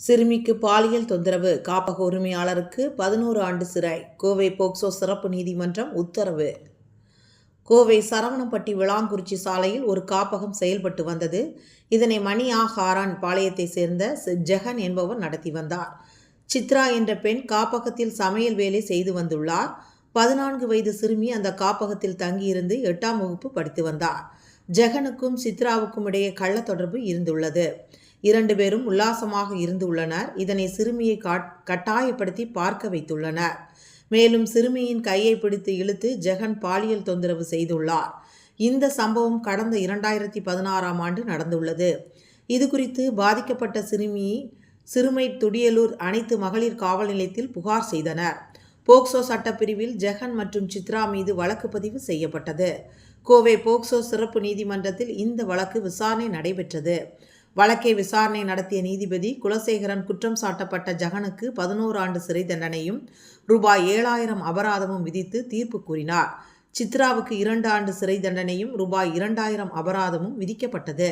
சிறுமிக்கு பாலியல் தொந்தரவு. காப்பக உரிமையாளருக்கு பதினோரு ஆண்டு சிறை. கோவை போக்சோ சிறப்பு நீதிமன்றம் உத்தரவு. கோவை சரவணப்பட்டி விளாங்குறிச்சி சாலையில் ஒரு காப்பகம் செயல்பட்டு வந்தது. இதனை மணி ஹாரான் பாளையத்தை சேர்ந்த ஜெகன் என்பவர் நடத்தி வந்தார். சித்ரா என்ற பெண் காப்பகத்தில் சமையல் வேலை செய்து வந்துள்ளார். பதினான்கு வயது சிறுமி அந்த காப்பகத்தில் தங்கியிருந்து எட்டாம் வகுப்பு படித்து வந்தார். ஜெகனுக்கும் சித்ராவுக்கும் இடையே கள்ள தொடர்பு இருந்துள்ளது. இரண்டு பேரும் உல்லாசமாக இருந்துள்ளனர் இதனை சிறுமியை காட்- கட்டாயப்படுத்தி பார்க்க வைத்துள்ளனர். மேலும் சிறுமியின் கையை பிடித்து இழுத்து ஜெகன் பாலியல் தொந்தரவு செய்துள்ளார். இந்த சம்பவம் கடந்த இரண்டாயிரத்தி பதினாறாம் ஆண்டு நடந்துள்ளது. இது குறித்து பாதிக்கப்பட்ட சிறுமி சிறுமை துடியலூர் அனைத்து மகளிர் காவல் நிலையத்தில் புகார் செய்தனர். போக்சோ சட்டப்பிரிவில் ஜெகன் மற்றும் சித்ரா மீது வழக்கு பதிவு செய்யப்பட்டது. கோவை போக்சோ சிறப்பு நீதிமன்றத்தில் இந்த வழக்கு விசாரணை நடைபெற்றது. வழக்கை விசாரணை நடத்திய நீதிபதி குலசேகரன் குற்றம் சாட்டப்பட்ட ஜகனுக்கு பதினோரு ஆண்டு சிறை தண்டனையும் ரூபாய் ஏழாயிரம் அபராதமும் விதித்து தீர்ப்பு கூறினார். சித்ராவுக்கு இரண்டு ஆண்டு சிறை தண்டனையும் ரூபாய் இரண்டாயிரம் அபராதமும் விதிக்கப்பட்டது.